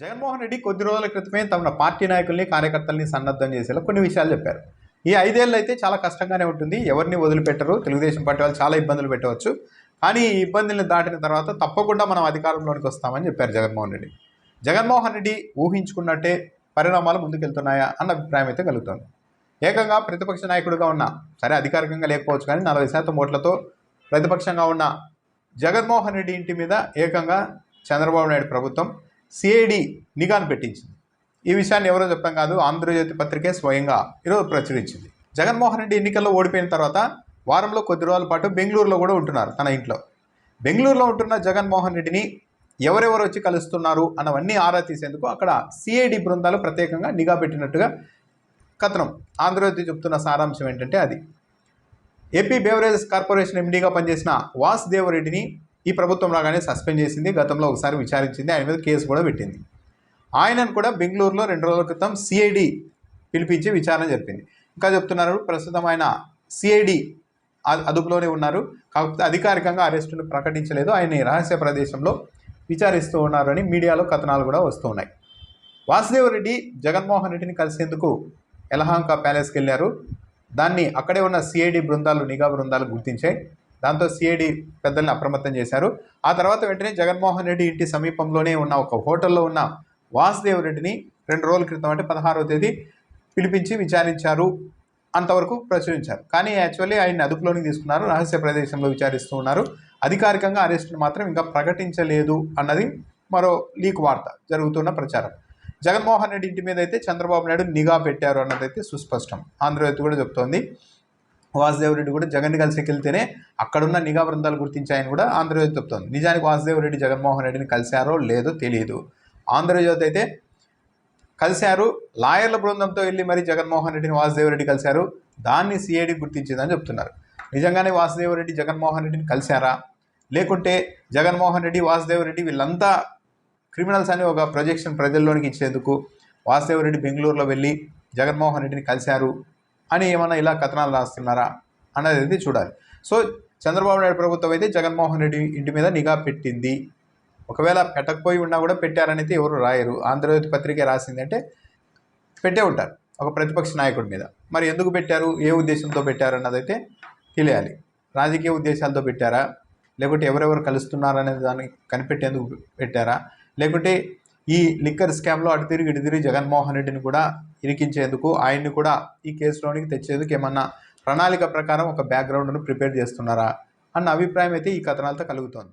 జగన్మోహన్ రెడ్డి కొద్ది రోజుల క్రితమే తమ పార్టీ నాయకుల్ని కార్యకర్తల్ని సన్నద్ధం చేసేలా కొన్ని విషయాలు చెప్పారు. ఈ ఐదేళ్ళు అయితే చాలా కష్టంగానే ఉంటుంది. ఎవరిని వదిలిపెట్టరు. తెలుగుదేశం పార్టీ వాళ్ళు చాలా ఇబ్బందులు పెట్టవచ్చు. కానీ ఈ ఇబ్బందుల్ని దాటిన తర్వాత తప్పకుండా మనం అధికారంలోనికి వస్తామని చెప్పారు జగన్మోహన్ రెడ్డి. జగన్మోహన్ రెడ్డి ఊహించుకున్నట్టే పరిణామాలు ముందుకెళ్తున్నాయా అన్న అభిప్రాయం అయితే కలుగుతోంది. ఏకంగా ప్రతిపక్ష నాయకుడిగా ఉన్న సరే అధికారికంగా లేకపోవచ్చు కానీ నలభై శాతం ఓట్లతో ప్రతిపక్షంగా ఉన్న జగన్మోహన్ రెడ్డి ఇంటి మీద ఏకంగా చంద్రబాబు నాయుడు ప్రభుత్వం సిఐడి నిఘాను పెట్టించింది. ఈ విషయాన్ని ఎవరో చెప్పడం కాదు ఆంధ్రజ్యోతి పత్రికే స్వయంగా ఈరోజు ప్రచురించింది. జగన్మోహన్ రెడ్డి ఎన్నికల్లో ఓడిపోయిన తర్వాత వారంలో కొద్ది రోజుల పాటు బెంగళూరులో కూడా ఉంటున్నారు తన ఇంట్లో. బెంగళూరులో ఉంటున్న జగన్మోహన్ రెడ్డిని ఎవరెవరు వచ్చి కలుస్తున్నారు అన్నవన్నీ ఆరా తీసేందుకు అక్కడ సిఐడి బృందాలు ప్రత్యేకంగా నిఘా పెట్టినట్టుగా కథనం. ఆంధ్రజ్యోతి చెప్తున్న సారాంశం ఏంటంటే అది. ఏపీ బేవరేజెస్ కార్పొరేషన్ ఎండీగా పనిచేసిన వాసుదేవరెడ్డిని ఈ ప్రభుత్వం రాగానే సస్పెండ్ చేసింది గతంలో ఒకసారి విచారించింది ఆయన మీద కేసు కూడా పెట్టింది. ఆయనను కూడా బెంగళూరులో రెండు రోజుల క్రితం సిఐడి పిలిపించి విచారణ జరిపింది. ఇంకా చెప్తున్నారు ప్రస్తుతం ఆయన సిఐడి అదుపులోనే ఉన్నారు. కాకపోతే అధికారికంగా అరెస్టును ప్రకటించలేదు. ఆయన రహస్య ప్రదేశంలో విచారిస్తూ ఉన్నారని మీడియాలో కథనాలు కూడా వస్తూ ఉన్నాయి. వాసుదేవ్ రెడ్డి జగన్మోహన్ రెడ్డిని కలిసేందుకు ఎలహాంకా ప్యాలెస్కి వెళ్ళారు. దాన్ని అక్కడే ఉన్న సిఐడి బృందాలు నిఘా బృందాలు గుర్తించాయి. దాంతో సిఐడి పెద్దల్ని అప్రమత్తం చేశారు. ఆ తర్వాత వెంటనే జగన్మోహన్ రెడ్డి ఇంటి సమీపంలోనే ఉన్న ఒక హోటల్లో ఉన్న వాసుదేవ్ రెడ్డిని రెండు రోజుల క్రితం అంటే పదహారవ తేదీ పిలిపించి విచారించారు. అంతవరకు ప్రచురించారు. కానీ యాక్చువల్లీ ఆయన అదుపులోకి తీసుకున్నారు. రహస్య ప్రదేశంలో విచారిస్తూ ఉన్నారు. అధికారికంగా అరెస్టును మాత్రం ఇంకా ప్రకటించలేదు అన్నది మరో లీక్ వార్త జరుగుతున్న ప్రచారం. జగన్మోహన్ రెడ్డి ఇంటి మీద అయితే చంద్రబాబు నాయుడు నిఘా పెట్టారు అన్నదైతే సుస్పష్టం. ఆంధ్రజ్యోతి కూడా చెప్తోంది. వాసుదేవరెడ్డి కూడా జగన్ కలిసి వెళ్తేనే అక్కడున్న నిఘా బృందాలు గుర్తించాయని కూడా ఆంధ్రజ్యోతి చెప్తోంది. నిజానికి వాసుదేవ్ రెడ్డి జగన్మోహన్ రెడ్డిని కలిశారో లేదో తెలియదు ఆంధ్రజ్యోతి అయితే కలిశారు లాయర్ల బృందంతో వెళ్ళి మరి జగన్మోహన్ రెడ్డిని వాసుదేవరెడ్డి కలిశారు దాన్ని సిఐడి గుర్తించిందని చెప్తున్నారు. నిజంగానే వాసుదేవ్ రెడ్డి జగన్మోహన్ రెడ్డిని కలిశారా? లేకుంటే జగన్మోహన్ రెడ్డి వాసుదేవ్ రెడ్డి వీళ్ళంతా క్రిమినల్స్ అని ఒక ప్రొజెక్షన్ ప్రజల్లోనికి ఇచ్చేందుకు వాసుదేవరెడ్డి బెంగళూరులో వెళ్ళి జగన్మోహన్ రెడ్డిని కలిశారు? అని ఏమైనా ఇలా కథనాలు రాస్తున్నారా అన్నది అయితే చూడాలి. సో చంద్రబాబు నాయుడు ప్రభుత్వం అయితే జగన్మోహన్ రెడ్డి ఇంటి మీద నిఘా పెట్టింది. ఒకవేళ పెట్టకపోయి ఉన్నా కూడా పెట్టారనైతే ఎవరు రాయరు. ఆంధ్రజ్యోతి పత్రికే రాసిందంటే పెట్టే ఉంటారు ఒక ప్రతిపక్ష నాయకుడి మీద. మరి ఎందుకు పెట్టారు? ఏ ఉద్దేశంతో పెట్టారు అన్నదైతే తెలియాలి. రాజకీయ ఉద్దేశాలతో పెట్టారా? లేకుంటే ఎవరెవరు కలుస్తున్నారనేది దాన్ని కనిపెట్టేందుకు పెట్టారా? లేకుంటే ఈ లిక్కర్ స్కామ్లో అటు తిరిగి ఇటు తిరిగి జగన్మోహన్ రెడ్డిని కూడా ఇరికించేందుకు ఆయన్ని కూడా ఈ కేసులోనికి తెచ్చేందుకు ఏమన్నా ప్రణాళిక ప్రకారం ఒక బ్యాక్గ్రౌండ్ను ప్రిపేర్ చేస్తున్నారా? అన్న అభిప్రాయం అయితే ఈ కథనాలతో కలుగుతోంది.